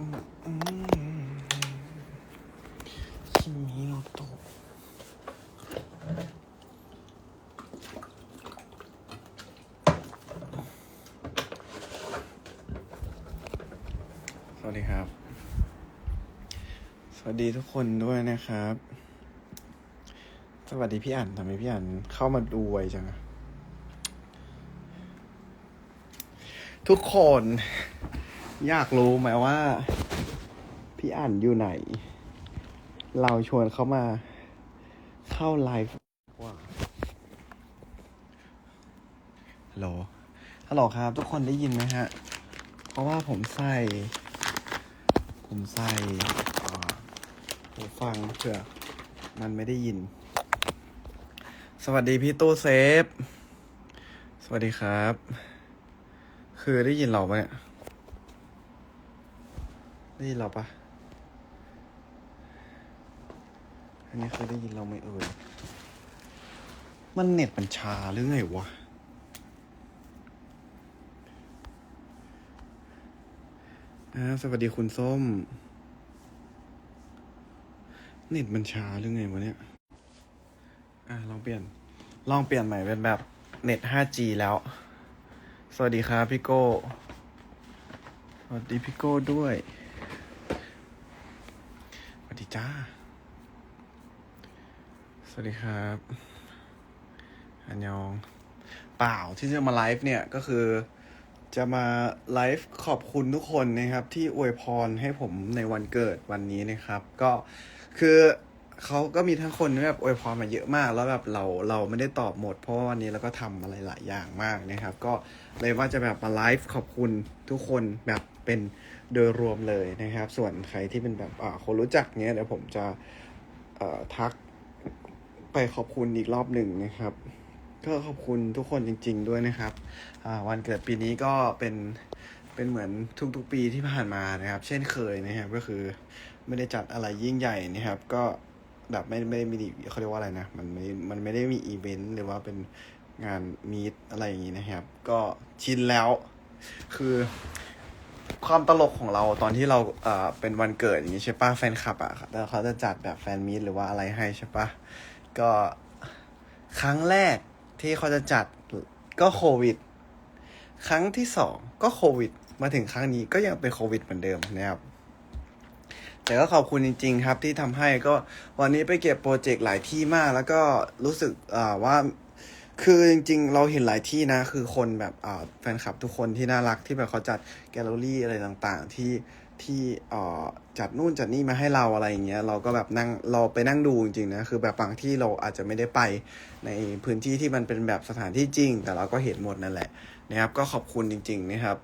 สวัสดีครับ สวัสดีทุกคนด้วยนะครับ สวัสดีพี่อั๋นทำไมพี่อั๋นเข้ามาดูไวจังอะทุกคน อยากรู้ไหมว่า พี่อั๋นอยู่ไหน เราชวนเขามาเข้าไลฟ์ว่าฮัลโหลฮัลโหลครับ ทุกคนได้ยินไหมฮะ เพราะว่าผมใส่ ผมใส่อ่าหูฟังเผื่อมันไม่ได้ยิน สวัสดีพี่ตู้เซฟ สวัสดีครับ คือได้ยินเราปะเนี่ย ได้ยินเราปะอันนี้คือได้ยินเราไหม่เอ่ย มันเน็ตมันชาหรือไงวะ สวัสดีคุณส้ม เน็ตมันชาหรือไงวะเนี่ย อะลองเปลี่ยน ลองเปลี่ยนใหม่เป็นแบบเน็ต 5G แล้ว สวัสดีครับพี่โก้ สวัสดีพี่โก้ด้วย สวัสดีจ้า สวัสดีครับ อันยอง เปล่าที่จะมาไลฟ์เนี่ยก็คือจะมาไลฟ์ขอบคุณทุกคนนะครับ ที่อวยพรให้ผมในวันเกิดวันนี้นะครับ ก็คือเขาก็มีทั้งคนที่แบบอวยพรมาเยอะมาก แล้วแบบเราเราไม่ได้ตอบหมด เพราะว่าวันนี้เราก็ทำอะไรหลายอย่างมากนะครับ ก็เลยว่าจะแบบมาไลฟ์ขอบคุณทุกคนแบบเป็นโดยรวมเลยนะครับ ส่วนใครที่เป็นแบบอ่าคนรู้จักเนี้ยเดี๋ยวผมจะเอ่อทัก ไปขอบคุณอีกรอบหนึ่งนะครับ ก็ขอบคุณทุกคนจริง ๆ ด้วยนะครับวันเกิดปีนี้ก็เป็นเป็นเหมือนทุกๆปีที่ผ่านมานะครับ เช่นเคยนะครับ ก็คือไม่ได้จัดอะไรยิ่งใหญ่นะครับ ก็แบบไม่ไม่ไม่ได้เขาเรียกว่าอะไรนะมันไม่มันไม่ได้มีอีเวนต์หรือว่าเป็นงานมีตอะไรอย่างนี้นะครับ ก็ชินแล้ว คือความตลกของเราตอนที่เราเอ่อเป็นวันเกิดอย่างนี้ใช่ปะแฟนคลับอะแล้วเขาจะจัดแบบแฟนมีตหรือว่าอะไรให้ใช่ปะ ก็ครั้งแรกที่เขาจะจัดก็โควิด ครั้งที่สองก็โควิด มาถึงครั้งนี้ก็ยังเป็นโควิดเหมือนเดิมนะครับ แต่ก็ขอบคุณจริง ๆ ครับที่ทำให้ก็วันนี้ไปเก็บโปรเจกต์หลายที่มาก แล้วก็รู้สึกว่าคือจริงๆ เราเห็นหลายที่นะ คือคนแบบแฟนคลับทุกคนที่น่ารักที่แบบเขาจัดแกลเลอรี่อะไรต่างๆ ที่ ที่เอ่อจัดนู่นจัดนี่มาให้เราอะไรอย่างเงี้ยเราก็แบบนั่งเราไปนั่งดูจริงๆนะคือแบบบางที่เราอาจจะไม่ได้ไปในพื้นที่ที่มันเป็นแบบสถานที่จริง แต่เราก็เห็นหมดนั่นแหละนะครับ ก็ขอบคุณจริง ๆ นะครับ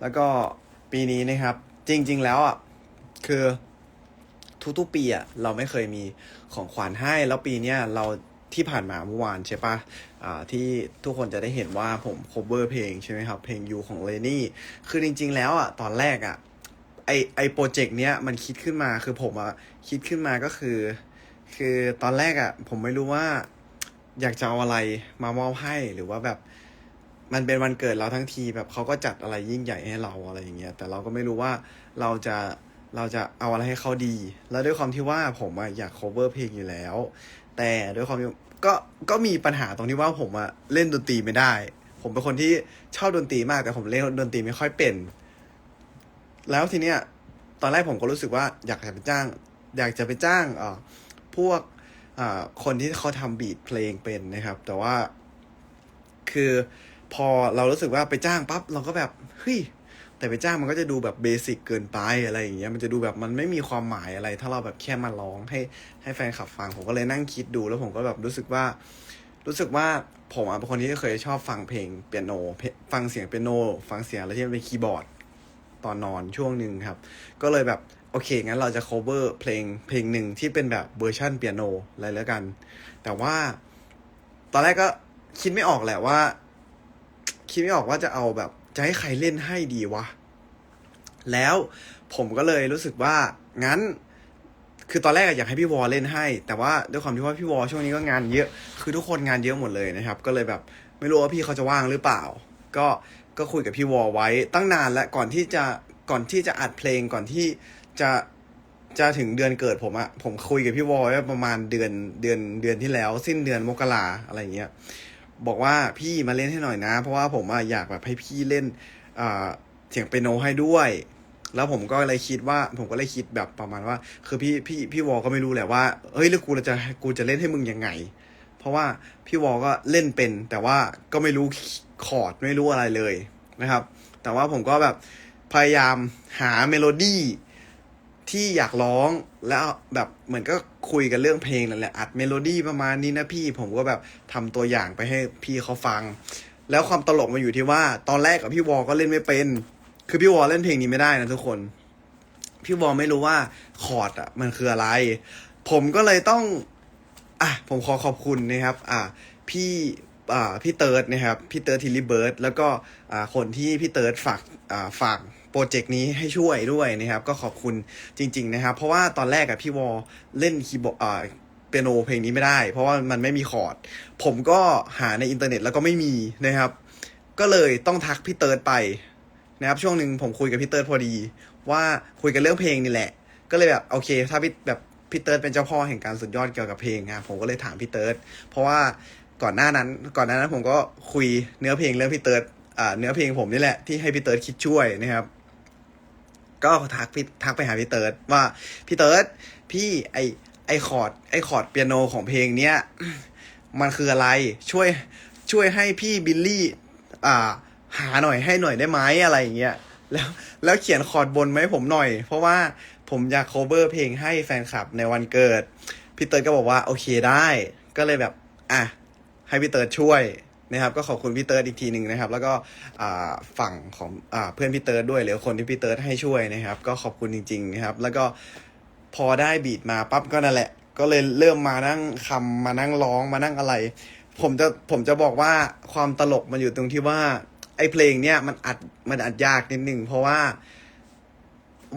แล้วก็ปีนี้นะครับ จริง ๆ แล้วอะคือทุกๆปีอะเราไม่เคยมีของขวัญให้ แล้วปีเนี้ยเราที่ผ่านมาเมื่อวานใช่ปะอ่าที่ทุกคนจะได้เห็นว่าผม cover เพลงใช่ไหมครับ เพลงยูของเลนี่ คือจริง ๆ แล้วอะตอนแรกอะ อไอโปรเจกต์เนี้ยมันคิดขึ้นมาคือผมอะคิดขึ้นมาก็คือ คือตอนแรกอะผมไม่รู้ว่า อยากจะเอาอะไรมามอบให้หรือว่าแบบ มันเป็นวันเกิดเราทั้งทีแบบเขาก็จัดอะไรยิ่งใหญ่ให้เราอะไรอย่างเงี้ยแต่เราก็ไม่รู้ว่าเราจะเราจะเอาอะไรให้เขาดี แล้วด้วยความที่ว่าผมอะอยาก cover เพลงอยู่แล้ว แต่ด้วยความที่ก็ก็มีปัญหาตรงที่ว่าผมอะเล่นดนตรีไม่ได้ ผมเป็นคนที่ชอบดนตรีมากแต่ผมเล่นดนตรีไม่ค่อยเป็น แล้วทีเนี้ยตอนแรกผมก็รู้สึกว่าอยากจะไปจ้าง อยากจะไปจ้างเอ่อพวกอ่าคนที่เขาทำบีทเพลงเป็นนะครับ แต่ว่า คือพอเรารู้สึกว่าไปจ้างปั๊บเราก็แบบเฮ้ยแต่ไปจ้างมันก็จะดูแบบเบสิกเกินไปอะไรอย่างเงี้ยมันจะดูแบบมันไม่มีความหมายอะไร ถ้าเราแบบแค่มาร้องให้ให้แฟนคลับฟังผมก็เลยนั่งคิดดูแล้วผมก็แบบรู้สึกว่า รู้สึกว่าผมอะเป็นคนที่เคยชอบฟังเพลงเปียโน ฟังเสียงเปียโน ฟังเสียงอะไรที่เป็นคีย์บอร์ด ตอนนอนช่วงหนึ่งครับ ก็เลยแบบโอเค งั้นเราจะ cover เพลงเพลงหนึ่งที่เป็นแบบเวอร์ชันเปียโนอะไรแล้วกัน แต่ว่า ตอนแรกก็คิดไม่ออกแหละว่า คิดไม่ออกว่าจะเอาแบบ จะให้ใครเล่นให้ดีวะ แล้วผมก็เลยรู้สึกว่า งั้น คือตอนแรกอยากให้พี่วอเล่นให้ แต่ว่าด้วยความที่ว่าพี่วอช่วงนี้ก็งานเยอะ คือทุกคนงานเยอะหมดเลยนะครับ ก็เลยแบบ ไม่รู้ว่าพี่เขาจะว่างหรือเปล่า ก็ ก็คุยกับพี่วอไว้ตั้งนานแล้วก่อนที่จะก่อนที่จะอัดเพลงก่อนที่จะจะถึงเดือนเกิดผมอะผมคุยกับพี่วอลไว้ประมาณเดือนเดือนเดือนที่แล้ว สิ้นเดือนมกราอะไรเงี้ยบอกว่าพี่มาเล่นให้หน่อยนะ เพราะว่าผมอะอยากแบบให้พี่เล่นอ่าเสียงเปียโนให้ด้วยแล้วผมก็เลยคิดว่า ผมก็เลยคิดแบบประมาณว่า คือพี่พี่พี่วอลก็ไม่รู้แหละว่าเฮ้ยแล้วกูจะกูจะเล่นให้มึงยังไง เพราะว่าพี่วอลก็เล่นเป็น แต่ว่าก็ไม่รู้ คอร์ดไม่รู้อะไรเลยนะครับ แต่ว่าผมก็แบบพยายามหาเมโลดี้ที่อยากร้องแล้วแบบเหมือนก็คุยกันเรื่องเพลงนั่นแหละอัดเมโลดี้ประมาณนี้นะพี่ผมก็แบบทำตัวอย่างไปให้พี่เขาฟัง แล้วความตลกมาอยู่ที่ว่า ตอนแรกกับพี่วอลก็เล่นไม่เป็น คือพี่วอลเล่นเพลงนี้ไม่ได้นะทุกคน พี่วอลไม่รู้ว่าคอร์ดอะมันคืออะไร ผมก็เลยต้อง อะผมขอขอบคุณนะครับ อ่าพี่ พี่เติร์ดนะครับพี่เติร์ดทิลลี่เบิร์ดแล้วก็คนที่พี่เติร์ดฝากฝากโปรเจกต์นี้ให้ช่วยด้วยนะครับก็ขอบคุณจริง ๆ นะครับ เพราะว่าตอนแรกอะพี่วอลเล่นคีย์บอร์ดเปียโนเพลงนี้ไม่ได้ เพราะว่ามันไม่มีคอร์ด ผมก็หาในอินเทอร์เน็ตแล้วก็ไม่มีนะครับ ก็เลยต้องทักพี่เติร์ดไปนะครับช่วงหนึ่งผมคุยกับพี่เติร์ดพอดี ว่าคุยกันเรื่องเพลงนี่แหละ ก็เลยแบบโอเค ถ้าพี่แบบพี่เติร์ดเป็นเจ้าพ่อแห่งการสุดยอดเกี่ยวกับเพลงนะผมก็เลยถามพี่เติร์ดเพราะว่า ก่อนหน้านั้น ก่อนหน้านั้นผมก็คุยเนื้อเพลงเรื่องพี่เติร์ดเนื้อเพลงผมนี่แหละที่ให้พี่เติร์ดคิดช่วยนะครับ ก็ทักพี่ทักไปหาพี่เติร์ดว่าพี่เติร์ดพี่ไอไอคอร์ดไอคอร์ดเปียโนของเพลงเนี้ยมันคืออะไรช่วยช่วยให้พี่บิลลี่อ่า หาหน่อยให้หน่อยได้ไหมอะไรอย่างเงี้ยแล้วแล้วเขียนคอร์ดบนไหมผมหน่อย เพราะว่าผมอยาก cover เพลงให้แฟนคลับในวันเกิด พี่เติร์ดก็บอกว่าโอเคได้ ก็เลยแบบ อะ ให้พี่เติร์ดช่วยนะครับก็ขอบคุณพี่เติร์ดอีกทีหนึ่งนะครับ แล้วก็ฝั่งของอเพื่อนพี่เติร์ดด้วยหรือคนที่พี่เติร์ดให้ช่วยนะครับ ก็ขอบคุณจริง ๆ นะครับ แล้วก็พอได้บีทมาปั๊บก็นั่นแหละ ก็เลยเริ่มมานั่งคำมานั่งร้องมานั่งอะไร ผมจะผมจะบอกว่าความตลกมันอยู่ตรงที่ว่าไอ้เพลงเนี้ยมันอัดมันอัดยากนิดหนึ่งเพราะว่า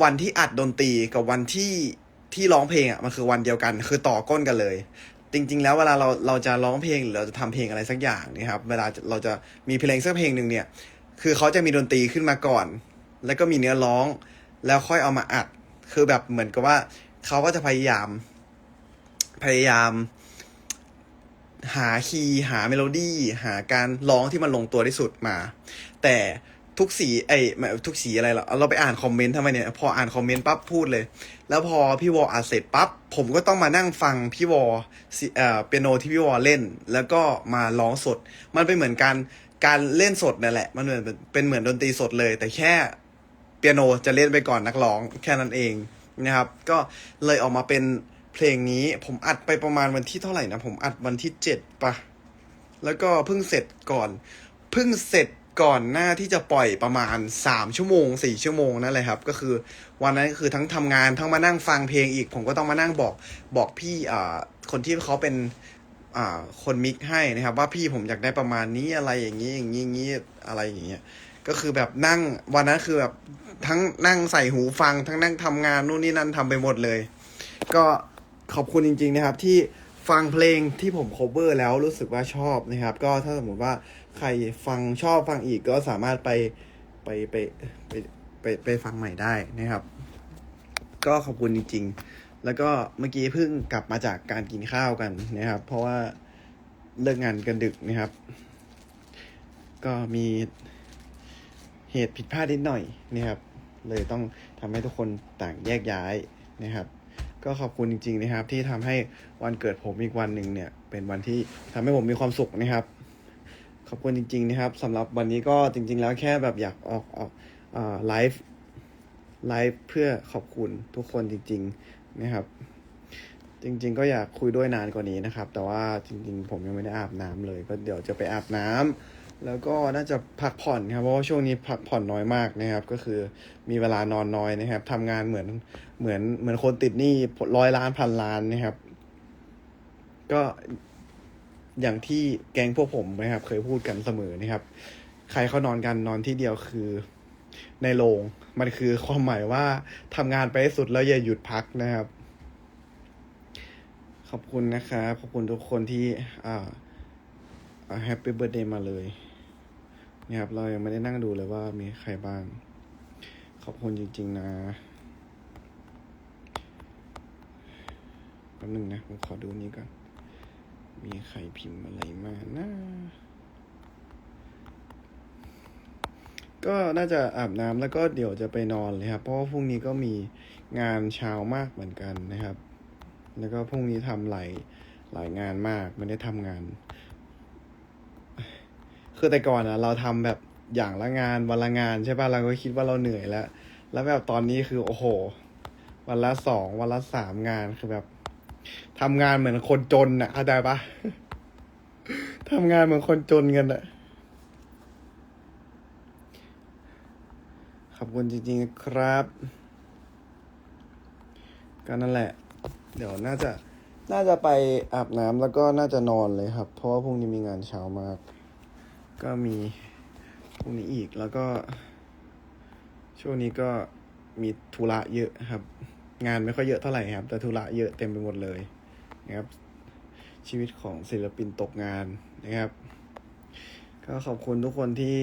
วันที่อัดดนตรีกับวันที่ที่ร้องเพลงอะมันคือวันเดียวกัน คือต่อก้นกันเลย จริง ๆ แล้วเวลาเราเราจะร้องเพลงหรือเราจะทำเพลงอะไรสักอย่างนะครับ เวลาเราจะมีเพลงสักเพลงหนึ่งเนี่ย คือเขาจะมีดนตรีขึ้นมาก่อน แล้วก็มีเนื้อร้อง แล้วค่อยเอามาอัด คือแบบเหมือนกับว่าเขาก็จะพยายาม พยายาม หาคีย์หาเมโลดี้หาการร้องที่มันลงตัวที่สุดมา แต่ ทุกสีไอ้ไม่ทุกสีอะไรหรอเราไปอ่านคอมเมนต์ทำไมเนี่ย พออ่านคอมเมนต์ปั๊บพูดเลย แล้วพอพี่วออัดเสร็จปั๊บผมก็ต้องมานั่งฟังพี่วอเอ่อเปียโนที่พี่วอเล่น แล้วก็มาร้องสด มันเป็นเหมือนการการเล่นสดนั่นแหละ มันเหมือนเป็นเหมือนดนตรีสดเลย แต่แค่เปียโนจะเล่นไปก่อนนักร้องแค่นั้นเองนะครับ ก็เลยออกมาเป็นเพลงนี้ผมอัดไปประมาณวันที่เท่าไหร่นะผมอัดวันที่เจ็ดปะแล้วก็เพิ่งเสร็จก่อน เพิ่งเสร็จ ก่อนหน้าที่จะปล่อยประมาณสามชั่วโมงสี่ชั่วโมงนั่นแหละครับ ก็คือวันนั้นคือทั้งทำงานทั้งมานั่งฟังเพลงอีก ผมก็ต้องมานั่งบอกบอกพี่อ่าคนที่เขาเป็นอ่าคนมิกให้นะครับ ว่าพี่ผมอยากได้ประมาณนี้อะไรอย่างนี้อย่างนี้อย่างนี้อะไรอย่างเงี้ยก็คือแบบนั่งวันนั้นคือแบบทั้งนั่งใส่หูฟัง ทั้งนั่งทำงานนู่นนี่นั่นทำไปหมดเลย ก็ขอบคุณจริง ๆนะครับที่ฟังเพลงที่ผม cover แล้วรู้สึกว่าชอบนะครับ ก็ถ้าสมมติว่า ใครฟังชอบฟังอีกก็สามารถไปไปไปไปไปไปฟังใหม่ได้นะครับ ก็ขอบคุณจริง ๆ แล้วก็เมื่อกี้เพิ่งกลับมาจากการกินข้าวกันนะครับ เพราะว่าเลิกงานกันดึกนะครับ ก็มีเหตุผิดพลาดนิดหน่อยนะครับ เลยต้องทำให้ทุกคนต่างแยกย้ายนะครับ ก็ขอบคุณจริง ๆ นะครับ ที่ทำให้วันเกิดผมอีกวันหนึ่งเนี่ย เป็นวันที่ทำให้ผมมีความสุขนะครับ อบคุณจริง ๆ นะครับสำหรับวันนี้ก็จริง ๆ แล้วแค่แบบอยากออกออกไลฟ์ไลฟ์เพื่อขอบคุณทุกคนจริง ๆ นะครับ จริง ๆ ก็อยากคุยด้วยนานกว่านี้นะครับ แต่ว่าจริง ๆ ผมยังไม่ได้อาบน้ำเลยก็เดี๋ยวจะไปอาบน้ำแล้วก็น่าจะพักผ่อนครับเพราะว่าช่วงนี้พักผ่อนน้อยมากนะครับ ก็คือมีเวลานอนน้อยนะครับทำงานเหมือนเหมือนเหมือนคนติดหนี้ร้อยล้านพันล้านนะครับ ก็ อย่างที่แก๊งพวกผมนะครับ เคยพูดกันเสมอนะครับ ใครเขานอนกันนอนที่เดียวคือในโรงมันคือความหมายว่าทำงานไปสุดแล้วอย่าหยุดพักนะครับ ขอบคุณนะครับขอบคุณทุกคนที่อ่าแฮปปี้เบิร์ดเดย์มาเลยนะครับ เรายังไม่ได้นั่งดูเลยว่ามีใครบ้าง ขอบคุณจริง ๆ นะแป๊บนึงนะ ผมขอดูนี้ก่อน มีใครพิมพ์อะไรมานะก็น่าจะอาบน้ำแล้วก็เดี๋ยวจะไปนอนเลยครับ เพราะว่าพรุ่งนี้ก็มีงานเช้ามากเหมือนกันนะครับ แล้วก็พรุ่งนี้ทำหลายหลายงานมากไม่ได้ทำงาน คือแต่ก่อนอะเราทำแบบอย่างละงานวันละงานใช่ป่ะเราก็คิดว่าเราเหนื่อยแล้ว แล้วแบบตอนนี้คือโอ้โห วันละสองวันละสามงานคือแบบ ทำงานเหมือนคนจนอะเข้าใจปะทำงานเหมือนคนจนกันอะขอบคุณจริงๆครับ ก็นั่นแหละ เดี๋ยวน่าจะ น่าจะไปอาบน้ำแล้วก็น่าจะนอนเลยครับ เพราะว่าพรุ่งนี้มีงานเช้ามาก ก็มีพรุ่งนี้อีกแล้วก็ ช่วงนี้ก็มีธุระเยอะครับ งานไม่ค่อยเยอะเท่าไหร่ครับ แต่ธุระเยอะเต็มไปหมดเลยนะครับ ชีวิตของศิลปินตกงานนะครับ ก็ขอบคุณทุกคนที่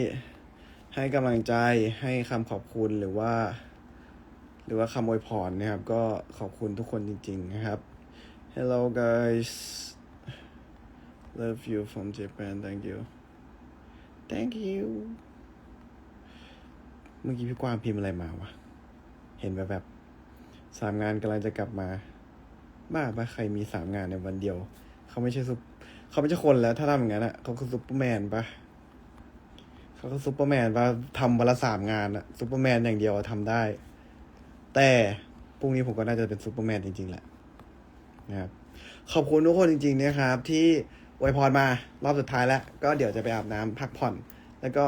ให้กำลังใจให้คำขอบคุณหรือว่า หรือว่าคำอวยพรนะครับ ก็ขอบคุณทุกคนจริง ๆ นะครับ Hello guys love you from Japan thank you thank you เมื่อกี้พี่กวางพิมพ์อะไรมาวะ เห็นแบบแบบ สามงานกำลังจะกลับมา บ้าปะใครมีสามงานในวันเดียว เขาไม่ใช่ซุปเขาไม่ใช่คนแล้ว ถ้าทำอย่างนั้นอะเขาคือซุปเปอร์แมนปะเขาคือซุปเปอร์แมนปะทำวันละสามงานอะซุปเปอร์แมนอย่างเดียวอะทำได้ แต่พรุ่งนี้ผมก็น่าจะเป็นซุปเปอร์แมนจริง ๆ แหละนะครับขอบคุณทุกคนจริง ๆ นะครับ ที่อวยพรมารอบสุดท้ายแล้ว ก็เดี๋ยวจะไปอาบน้ำพักผ่อน แล้วก็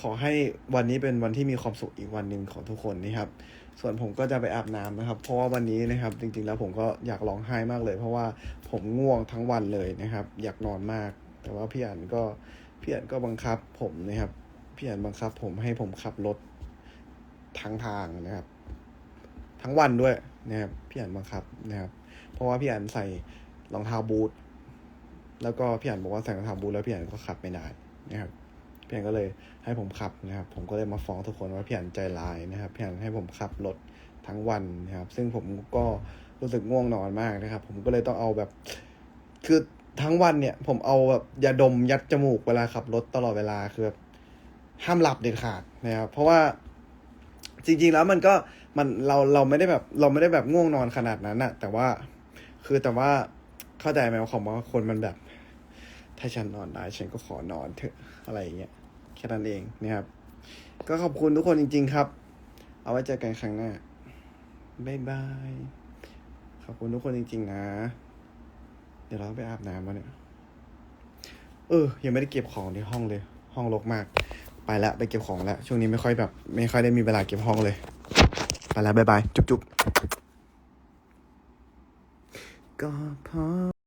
ขอให้วันนี้เป็นวันที่มีความสุขอีกวันหนึ่งของทุกคนนะครับ ส่วนผมก็จะไปอาบน้ำนะครับ เพราะว่าวันนี้นะครับ จริงๆแล้วผมก็อยากร้องไห้มากเลย เพราะว่าผมง่วงทั้งวันเลยนะครับ อยากนอนมาก แต่ว่าพี่อันก็พี่อันก็บังคับผมนะครับพี่อันบังคับ ผมให้ผมขับรถทั้งทางนะครับ ทั้งวันด้วยนะครับพี่อันบังคับนะครับ เพราะว่าพี่อันใส่รองเท้าบูทแล้วก็พี่อันบอกว่าใส่รองเท้าบูทแล้วพี่อันก็ขับไม่ได้นะครับ พี่อันก็เลยให้ผมขับนะครับ ผมก็เลยมาฟ้องทุกคนว่าพี่อันใจร้ายนะครับพี่อันให้ผมขับรถทั้งวันนะครับ ซึ่งผมก็รู้สึกง่วงนอนมากนะครับ ผมก็เลยต้องเอาแบบ คือทั้งวันเนี่ย ผมเอาแบบยาดมยัดจมูกเวลาขับรถตลอดเวลาคือแบบห้ามหลับเด็ดขาดนะครับ เพราะว่าจริง ๆ แล้วมันก็มันเราเราไม่ได้แบบเราไม่ได้แบบง่วงนอนขนาดนั้นอะแต่ว่า คือแต่ว่าเข้าใจไหมว่าของคนมันแบบ ถ้าฉันนอนได้ฉันก็ขอนอนเถอะอะไรอย่างเงี้ยแค่นั้นเองนะครับ ก็ขอบคุณทุกคนจริง ๆ ครับ เอาไว้เจอกันครั้งหน้าบ๊ายบายขอบคุณทุกคนจริง ๆ นะ เดี๋ยวเราไปอาบน้ำมาเนี่ย เออ ยังไม่ได้เก็บของในห้องเลย ห้องรกมาก ไปละไปเก็บของแล้วช่วงนี้ไม่ค่อยแบบ ไม่ค่อยได้มีเวลาเก็บห้องเลย ไปแล้วบ๊ายบาย จุ๊บๆก็พอ